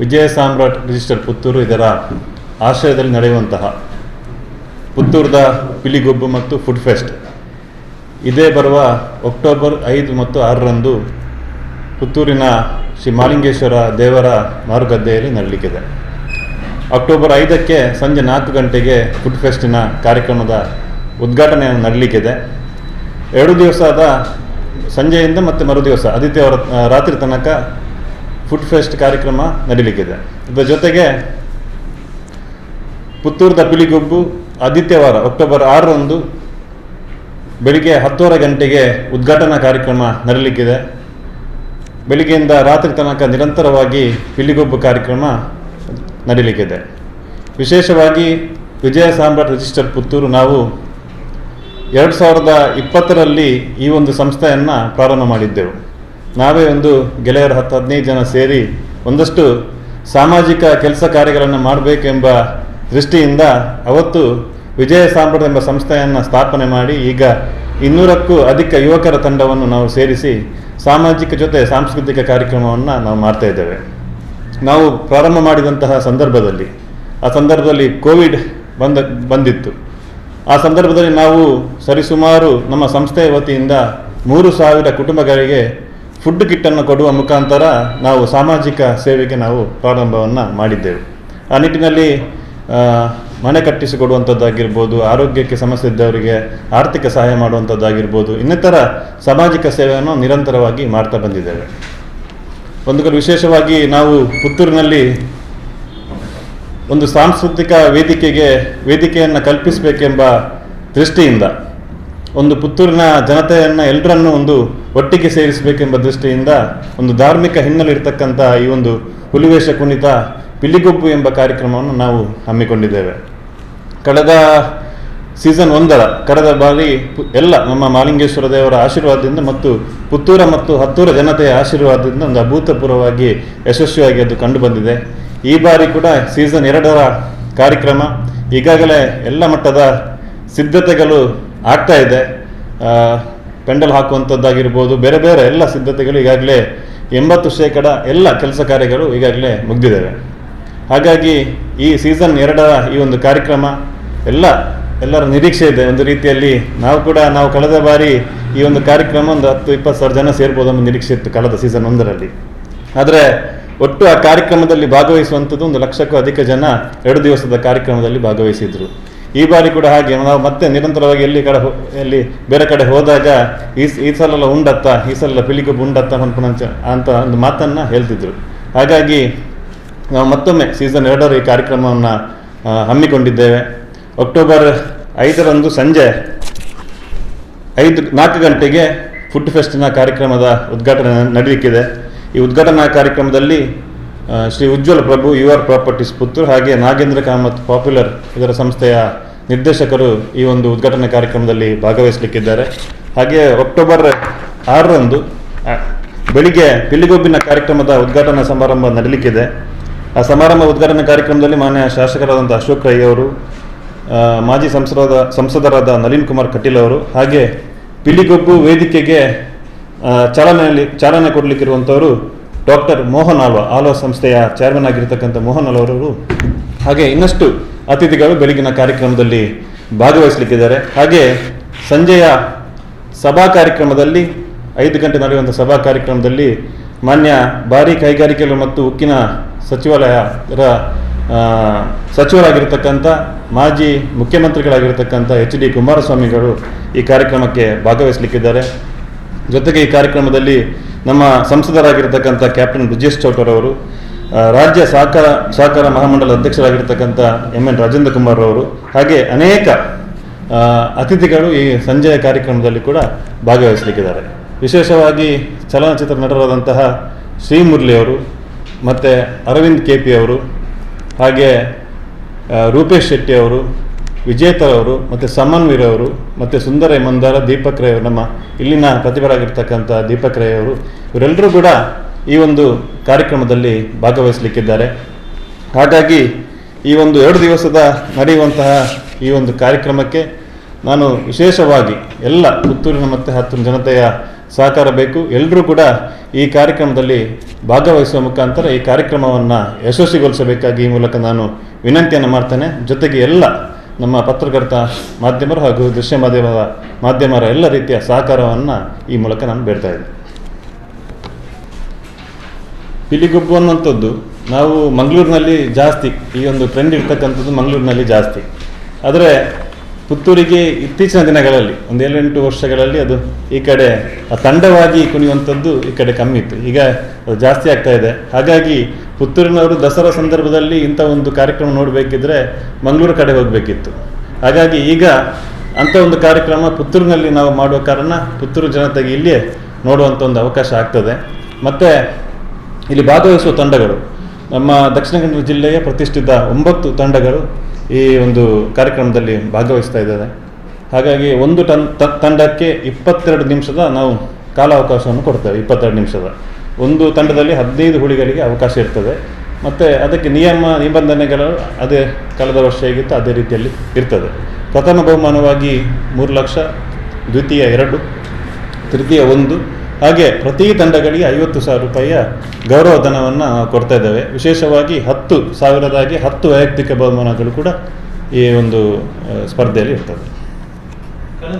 ವಿಜಯ ಸಾಮ್ರಾಟ್ register Puttur ಇದರ ಆಶ್ರಯದಲ್ಲಿ ನಡೆಯುವಂತಹ ಪುತ್ತೂರದ ಪಿಲಿಗೊಬ್ಬು ಮತ್ತು ಫುಡ್ ಫೆಸ್ಟ್. ಇದೇ ಬರುವ ಅಕ್ಟೋಬರ್ ಐದು ಮತ್ತು ಆರರಂದು ಪುತ್ತೂರಿನ ಶ್ರೀ ಮಾಲಿಂಗೇಶ್ವರ ದೇವರ ಮಾರುಗದ್ದೆಯಲ್ಲಿ ನಡಲಿಕ್ಕಿದೆ. ಅಕ್ಟೋಬರ್ ಐದಕ್ಕೆ ಸಂಜೆ ನಾಲ್ಕು ಗಂಟೆಗೆ ಫುಡ್ ಫೆಸ್ಟಿನ ಕಾರ್ಯಕ್ರಮದ ಉದ್ಘಾಟನೆಯನ್ನು ನಡಲಿಕ್ಕಿದೆ. ಎರಡು ದಿವಸದ ಸಂಜೆಯಿಂದ ಮತ್ತು ಮರುದಿವಸ, ಆದಿತ್ಯವಾರ, ರಾತ್ರಿ ತನಕ ಫುಡ್ ಫೆಸ್ಟ್ ಕಾರ್ಯಕ್ರಮ ನಡೀಲಿಕ್ಕಿದೆ. ಇದರ ಜೊತೆಗೆ ಪುತ್ತೂರದ ಪಿಲಿಗೊಬ್ಬು ಆದಿತ್ಯವಾರ ಅಕ್ಟೋಬರ್ ಆರರಂದು ಬೆಳಿಗ್ಗೆ ಹತ್ತುವರೆ ಗಂಟೆಗೆ ಉದ್ಘಾಟನಾ ಕಾರ್ಯಕ್ರಮ ನಡೀಲಿಕ್ಕಿದೆ. ಬೆಳಿಗ್ಗೆಯಿಂದ ರಾತ್ರಿ ತನಕ ನಿರಂತರವಾಗಿ ಪಿಲಿಗೊಬ್ಬು ಕಾರ್ಯಕ್ರಮ ನಡೀಲಿಕ್ಕಿದೆ. ವಿಶೇಷವಾಗಿ ವಿಜಯ ಸಾಮ್ರಾಟ್ ರಿಜಿಸ್ಟರ್ ಪುತ್ತೂರು ನಾವು ಎರಡು ಸಾವಿರದ ಇಪ್ಪತ್ತರಲ್ಲಿ ಈ ಒಂದು ಸಂಸ್ಥೆಯನ್ನು ಪ್ರಾರಂಭ ಮಾಡಿದ್ದೆವು. ನಾವೇ ಒಂದು ಗೆಳೆಯರು ಹತ್ತು ಹದಿನೈದು ಜನ ಸೇರಿ ಒಂದಷ್ಟು ಸಾಮಾಜಿಕ ಕೆಲಸ ಕಾರ್ಯಗಳನ್ನು ಮಾಡಬೇಕೆಂಬ ದೃಷ್ಟಿಯಿಂದ ಅವತ್ತು ವಿಜಯ ಸಾಮ್ರಾಟ್ ಎಂಬ ಸಂಸ್ಥೆಯನ್ನು ಸ್ಥಾಪನೆ ಮಾಡಿ ಈಗ ಇನ್ನೂರಕ್ಕೂ ಅಧಿಕ ಯುವಕರ ತಂಡವನ್ನು ನಾವು ಸೇರಿಸಿ ಸಾಮಾಜಿಕ ಜೊತೆ ಸಾಂಸ್ಕೃತಿಕ ಕಾರ್ಯಕ್ರಮವನ್ನು ನಾವು ಮಾಡ್ತಾ ಇದ್ದೇವೆ. ನಾವು ಪ್ರಾರಂಭ ಮಾಡಿದಂತಹ ಸಂದರ್ಭದಲ್ಲಿ, ಆ ಸಂದರ್ಭದಲ್ಲಿ ಕೋವಿಡ್ ಬಂದ, ಬಂದಿತ್ತು. ಆ ಸಂದರ್ಭದಲ್ಲಿ ನಾವು ಸರಿಸುಮಾರು ನಮ್ಮ ಸಂಸ್ಥೆಯ ವತಿಯಿಂದ ಮೂರು ಸಾವಿರ ಕುಟುಂಬಗಳಿಗೆ ಫುಡ್ ಕಿಟ್ಟನ್ನು ಕೊಡುವ ಮುಖಾಂತರ ನಾವು ಸಾಮಾಜಿಕ ಸೇವೆಗೆ ನಾವು ಪ್ರಾರಂಭವನ್ನು ಮಾಡಿದ್ದೇವೆ. ಆ ನಿಟ್ಟಿನಲ್ಲಿ ಮನೆ ಕಟ್ಟಿಸಿಕೊಡುವಂಥದ್ದಾಗಿರ್ಬೋದು ಆರೋಗ್ಯಕ್ಕೆ ಸಮಸ್ಯೆ ಇದ್ದವರಿಗೆ ಆರ್ಥಿಕ ಸಹಾಯ ಮಾಡುವಂಥದ್ದಾಗಿರ್ಬೋದು ಇನ್ನಿತರ ಸಾಮಾಜಿಕ ಸೇವೆಯನ್ನು ನಿರಂತರವಾಗಿ ಮಾಡ್ತಾ ಬಂದಿದ್ದೇವೆ. ಒಂದು ಕಡೆ ವಿಶೇಷವಾಗಿ ನಾವು ಪುತ್ತೂರಿನಲ್ಲಿ ಒಂದು ಸಾಂಸ್ಕೃತಿಕ ವೇದಿಕೆಗೆ, ವೇದಿಕೆಯನ್ನು ಕಲ್ಪಿಸಬೇಕೆಂಬ ದೃಷ್ಟಿಯಿಂದ ಒಂದು ಪುತ್ತೂರಿನ ಜನತೆಯನ್ನು ಎಲ್ಲರನ್ನೂ ಒಂದು ಒಟ್ಟಿಗೆ ಸೇರಿಸಬೇಕೆಂಬ ದೃಷ್ಟಿಯಿಂದ ಒಂದು ಧಾರ್ಮಿಕ ಹಿನ್ನೆಲೆ ಇರತಕ್ಕಂಥ ಈ ಒಂದು ಹುಲಿವೇಷ ಕುಣಿತ ಪಿಲಿಗೊಬ್ಬು ಎಂಬ ಕಾರ್ಯಕ್ರಮವನ್ನು ನಾವು ಹಮ್ಮಿಕೊಂಡಿದ್ದೇವೆ. ಕಳೆದ ಸೀಸನ್ ಒಂದರ ಕಳೆದ ಬಾರಿ ಎಲ್ಲ ನಮ್ಮ ಮಾಲಿಂಗೇಶ್ವರ ದೇವರ ಆಶೀರ್ವಾದದಿಂದ ಮತ್ತು ಪುತ್ತೂರ ಮತ್ತು ಹತ್ತೂರ ಜನತೆಯ ಆಶೀರ್ವಾದದಿಂದ ಒಂದು ಅಭೂತಪೂರ್ವವಾಗಿ ಯಶಸ್ವಿಯಾಗಿ ಅದು ಕಂಡು ಬಂದಿದೆ. ಈ ಬಾರಿ ಕೂಡ ಸೀಸನ್ ಎರಡರ ಕಾರ್ಯಕ್ರಮ ಈಗಾಗಲೇ ಎಲ್ಲ ಮಟ್ಟದ ಸಿದ್ಧತೆಗಳು ಆಗ್ತಾ ಇದೆ. ಪೆಂಡಲ್ ಹಾಕುವಂಥದ್ದಾಗಿರ್ಬೋದು ಬೇರೆ ಬೇರೆ ಎಲ್ಲ ಸಿದ್ಧತೆಗಳು ಈಗಾಗಲೇ ಎಂಬತ್ತು ಶೇಕಡ ಎಲ್ಲ ಕೆಲಸ ಕಾರ್ಯಗಳು ಈಗಾಗಲೇ ಮುಗಿದಿದ್ದಾವೆ. ಹಾಗಾಗಿ ಈ ಸೀಸನ್ ಎರಡರ ಈ ಒಂದು ಕಾರ್ಯಕ್ರಮ ಎಲ್ಲ ಎಲ್ಲರ ನಿರೀಕ್ಷೆ ಇದೆ. ಒಂದು ರೀತಿಯಲ್ಲಿ ನಾವು ಕೂಡ, ನಾವು ಕಳೆದ ಬಾರಿ ಈ ಒಂದು ಕಾರ್ಯಕ್ರಮ ಒಂದು ಹತ್ತು, ಇಪ್ಪತ್ತು ಸಾವಿರ ಜನ ಸೇರ್ಬೋದು ಅನ್ನೋ ನಿರೀಕ್ಷೆ ಇತ್ತು ಕಳೆದ ಸೀಸನ್ ಒಂದರಲ್ಲಿ. ಆದರೆ ಒಟ್ಟು ಆ ಕಾರ್ಯಕ್ರಮದಲ್ಲಿ ಭಾಗವಹಿಸುವಂಥದ್ದು ಒಂದು ಲಕ್ಷಕ್ಕೂ ಅಧಿಕ ಜನ ಎರಡು ದಿವಸದ ಕಾರ್ಯಕ್ರಮದಲ್ಲಿ ಭಾಗವಹಿಸಿದ್ರು. ಈ ಬಾರಿ ಕೂಡ ಹಾಗೆ. ನಾವು ಮತ್ತೆ ನಿರಂತರವಾಗಿ ಎಲ್ಲಿ ಕಡೆ ಎಲ್ಲಿ ಬೇರೆ ಕಡೆ ಹೋದಾಗ ಈ ಈ ಸಲ ಉಂಡತ್ತ, ಈ ಸಲ ಪಿಲಿಗೊಬ್ಬ ಉಂಡತ್ತ ಅಂತ ಒಂದು ಮಾತನ್ನು ಹೇಳ್ತಿದ್ರು. ಹಾಗಾಗಿ ನಾವು ಮತ್ತೊಮ್ಮೆ ಸೀಸನ್ ಎರಡರ ಈ ಕಾರ್ಯಕ್ರಮವನ್ನು ಹಮ್ಮಿಕೊಂಡಿದ್ದೇವೆ. ಅಕ್ಟೋಬರ್ ಐದರಂದು ಸಂಜೆ ಐದು, ನಾಲ್ಕು ಗಂಟೆಗೆ ಫುಡ್ ಫೆಸ್ಟಿನ ಕಾರ್ಯಕ್ರಮದ ಉದ್ಘಾಟನೆ ನಡೆಯಲಿಕ್ಕಿದೆ ಈ ಉದ್ಘಾಟನಾ ಕಾರ್ಯಕ್ರಮದಲ್ಲಿ Shri Ujwala Prabhu U R properties Puttur ಹಾಗೆ ನಾಗೇಂದ್ರ ಕಾಮತ್ ಪಾಪ್ಯುಲರ್ ಇದರ ಸಂಸ್ಥೆಯ ನಿರ್ದೇಶಕರು ಈ ಒಂದು ಉದ್ಘಾಟನಾ ಕಾರ್ಯಕ್ರಮದಲ್ಲಿ ಭಾಗವಹಿಸಲಿಕ್ಕಿದ್ದಾರೆ. ಹಾಗೆ ಅಕ್ಟೋಬರ್ ಆರರಂದು ಬೆಳಿಗ್ಗೆ ಪಿಲ್ಲಿಗೊಬ್ಬಿನ ಕಾರ್ಯಕ್ರಮದ ಉದ್ಘಾಟನಾ ಸಮಾರಂಭ ನಡೀಲಿಕ್ಕಿದೆ. ಆ ಸಮಾರಂಭ ಉದ್ಘಾಟನಾ ಕಾರ್ಯಕ್ರಮದಲ್ಲಿ ಮಾನ್ಯ ಶಾಸಕರಾದಂಥ ಅಶೋಕ್ ರೈ ಅವರು ಮಾಜಿ ಸಂಸದ ಸಂಸದರಾದ ನಳಿನ್ ಕುಮಾರ್ ಕಟೀಲ್ ಅವರು ಹಾಗೆ ಪಿಲಿಗೊಬ್ಬು ವೇದಿಕೆಗೆ ಚಾಲನೆಯಲ್ಲಿ, ಚಾಲನೆ ಕೊಡಲಿಕ್ಕಿರುವಂಥವರು ಡಾಕ್ಟರ್ ಮೋಹನ್ ಆಳ್ವ ಆಳ್ವ ಸಂಸ್ಥೆಯ ಚೇರ್ಮನ್ ಆಗಿರ್ತಕ್ಕಂಥ ಮೋಹನ್ ಅಲ್ವರವರು ಹಾಗೆ ಇನ್ನಷ್ಟು ಅತಿಥಿಗಳು ಬೆಳಗಿನ ಕಾರ್ಯಕ್ರಮದಲ್ಲಿ ಭಾಗವಹಿಸಲಿಕ್ಕಿದ್ದಾರೆ. ಹಾಗೆ ಸಂಜೆಯ ಸಭಾ ಕಾರ್ಯಕ್ರಮದಲ್ಲಿ ಐದು ಗಂಟೆ ನಡೆಯುವಂಥ ಸಭಾ ಕಾರ್ಯಕ್ರಮದಲ್ಲಿ ಮಾನ್ಯ ಭಾರಿ ಕೈಗಾರಿಕೆಗಳು ಮತ್ತು ಉಕ್ಕಿನ ಸಚಿವಾಲಯದ ಆ, ಸಚಿವರಾಗಿರ್ತಕ್ಕಂಥ ಮಾಜಿ ಮುಖ್ಯಮಂತ್ರಿಗಳಾಗಿರ್ತಕ್ಕಂಥ ಎಚ್ ಡಿ ಕುಮಾರಸ್ವಾಮಿಗಳು ಈ ಕಾರ್ಯಕ್ರಮಕ್ಕೆ ಭಾಗವಹಿಸಲಿಕ್ಕಿದ್ದಾರೆ. ಜೊತೆಗೆ ಈ ಕಾರ್ಯಕ್ರಮದಲ್ಲಿ ನಮ್ಮ ಸಂಸದರಾಗಿರ್ತಕ್ಕಂಥ ಕ್ಯಾಪ್ಟನ್ ಬ್ರಿಜೇಶ್ ಚೌಟರ್ ಅವರು ರಾಜ್ಯ ಸಹಕಾರ ಸಹಕಾರ ಮಹಾಮಂಡಲ ಅಧ್ಯಕ್ಷರಾಗಿರ್ತಕ್ಕಂಥ ಎಂ ಎನ್ ರಾಜೇಂದ್ರ ಕುಮಾರ್ ಅವರು, ಹಾಗೆ ಅನೇಕ ಅತಿಥಿಗಳು ಈ ಸಂಜೆಯ ಕಾರ್ಯಕ್ರಮದಲ್ಲಿ ಕೂಡ ಭಾಗವಹಿಸಲಿಕ್ಕಿದ್ದಾರೆ. ವಿಶೇಷವಾಗಿ ಚಲನಚಿತ್ರ ನಟರಾದಂತಹ ಶ್ರೀಮುರಳಿ ಅವರು, ಮತ್ತು ಅರವಿಂದ್ ಕೆ ಪಿ ಅವರು, ಹಾಗೆ ರೂಪೇಶ್ ಶೆಟ್ಟಿ ಅವರು ವಿಜೇತರ ಅವರು ಮತ್ತು ಸಮನ್ ವೀರವರು ಮತ್ತು ಸುಂದರ ಮಂದಾರ ದೀಪಕ್ ರೈ ಅವರು ನಮ್ಮ ಇಲ್ಲಿನ ಪ್ರತಿಭರಾಗಿರ್ತಕ್ಕಂಥ ದೀಪಕ್ ರೈ ಅವರು ಇವರೆಲ್ಲರೂ ಕೂಡ ಈ ಒಂದು ಕಾರ್ಯಕ್ರಮದಲ್ಲಿ ಭಾಗವಹಿಸಲಿಕ್ಕಿದ್ದಾರೆ. ಹಾಗಾಗಿ ಈ ಒಂದು ಎರಡು ದಿವಸದ ನಡೆಯುವಂತಹ ಈ ಒಂದು ಕಾರ್ಯಕ್ರಮಕ್ಕೆ ನಾನು ವಿಶೇಷವಾಗಿ ಎಲ್ಲ ಪುತ್ತೂರಿನ ಮತ್ತು ಹತ್ತು ಜನತೆಯ ಸಹಕಾರ ಬೇಕು. ಎಲ್ಲರೂ ಕೂಡ ಈ ಕಾರ್ಯಕ್ರಮದಲ್ಲಿ ಭಾಗವಹಿಸುವ ಮುಖಾಂತರ ಈ ಕಾರ್ಯಕ್ರಮವನ್ನು ಯಶಸ್ವಿಗೊಳಿಸಬೇಕಾಗಿ ಈ ಮೂಲಕ ನಾನು ವಿನಂತಿಯನ್ನು ಮಾಡ್ತೇನೆ. ಜೊತೆಗೆ ಎಲ್ಲ ನಮ್ಮ ಪತ್ರಕರ್ತ, ಮಾಧ್ಯಮರು ಹಾಗೂ ದೃಶ್ಯ ಮಾಧ್ಯಮದ ಮಾಧ್ಯಮರ ಎಲ್ಲ ರೀತಿಯ ಸಹಕಾರವನ್ನು ಈ ಮೂಲಕ ನಾನು ಬೇಡ್ತಾ ಇದ್ದೆ. ಪಿಲಿಗುಬ್ಬು ಅನ್ನುವಂಥದ್ದು, ನಾವು ಮಂಗಳೂರಿನಲ್ಲಿ ಜಾಸ್ತಿ, ಈ ಒಂದು ಟ್ರೆಂಡ್ ಇರ್ತಕ್ಕಂಥದ್ದು ಮಂಗಳೂರಿನಲ್ಲಿ ಜಾಸ್ತಿ. ಆದರೆ ಪುತ್ತೂರಿಗೆ ಇತ್ತೀಚಿನ ದಿನಗಳಲ್ಲಿ, ಒಂದು ಏಳೆಂಟು ವರ್ಷಗಳಲ್ಲಿ ಅದು ಈ ಕಡೆ ತಂಡವಾಗಿ ಕುಣಿಯುವಂಥದ್ದು ಈ ಕಡೆ ಕಮ್ಮಿ ಇತ್ತು. ಈಗ ಜಾಸ್ತಿ ಆಗ್ತಾ ಇದೆ. ಹಾಗಾಗಿ ಪುತ್ತೂರಿನವರು ದಸರಾ ಸಂದರ್ಭದಲ್ಲಿ ಇಂಥ ಒಂದು ಕಾರ್ಯಕ್ರಮ ನೋಡಬೇಕಿದ್ರೆ ಮಂಗಳೂರು ಕಡೆ ಹೋಗಬೇಕಿತ್ತು. ಹಾಗಾಗಿ ಈಗ ಅಂಥ ಒಂದು ಕಾರ್ಯಕ್ರಮ ಪುತ್ತೂರಿನಲ್ಲಿ ನಾವು ಮಾಡುವ ಕಾರಣ ಪುತ್ತೂರು ಜನತೆಗೆ ಇಲ್ಲಿಯೇ ನೋಡುವಂಥ ಒಂದು ಅವಕಾಶ ಆಗ್ತದೆ. ಮತ್ತು ಇಲ್ಲಿ ಭಾಗವಹಿಸುವ ತಂಡಗಳು, ನಮ್ಮ ದಕ್ಷಿಣ ಕನ್ನಡ ಜಿಲ್ಲೆಯ ಪ್ರತಿಷ್ಠಿತ ಒಂಬತ್ತು ತಂಡಗಳು ಈ ಒಂದು ಕಾರ್ಯಕ್ರಮದಲ್ಲಿ ಭಾಗವಹಿಸ್ತಾ ಇದ್ದಾರೆ. ಹಾಗಾಗಿ ಒಂದು ಟನ್ ತಂಡಕ್ಕೆ ಇಪ್ಪತ್ತೆರಡು ನಿಮಿಷದ ನಾವು ಕಾಲಾವಕಾಶವನ್ನು ಕೊಡ್ತೇವೆ, ಇಪ್ಪತ್ತೆರಡು ನಿಮಿಷದ. ಒಂದು ತಂಡದಲ್ಲಿ ಹದಿನೈದು ಹುಳಿಗಳಿಗೆ ಅವಕಾಶ ಇರ್ತದೆ. ಮತ್ತು ಅದಕ್ಕೆ ನಿಯಮ, ನಿಬಂಧನೆಗಳು ಅದೇ ಕಳೆದ ವರ್ಷ ಹೇಗಿತ್ತು ಅದೇ ರೀತಿಯಲ್ಲಿ ಇರ್ತದೆ. ಪ್ರಥಮ ಬಹುಮಾನವಾಗಿ ಮೂರು ಲಕ್ಷ, ದ್ವಿತೀಯ ಎರಡು, ತೃತೀಯ ಒಂದು ಹಾಗೆ ಪ್ರತಿ ತಂಡಗಳಿಗೆ ಐವತ್ತು ಸಾವಿರ ರೂಪಾಯಿಯ ಗೌರವಧನವನ್ನು ಧನವನ್ನು ಕೊಡ್ತಾ ಇದ್ದೇವೆ. ವಿಶೇಷವಾಗಿ ಹತ್ತು ಸಾವಿರದಾಗಿ ಹತ್ತು ವೈಯಕ್ತಿಕ ಬಹುಮಾನಗಳು ಕೂಡ ಈ ಒಂದು ಸ್ಪರ್ಧೆಯಲ್ಲಿ ಇರ್ತದೆ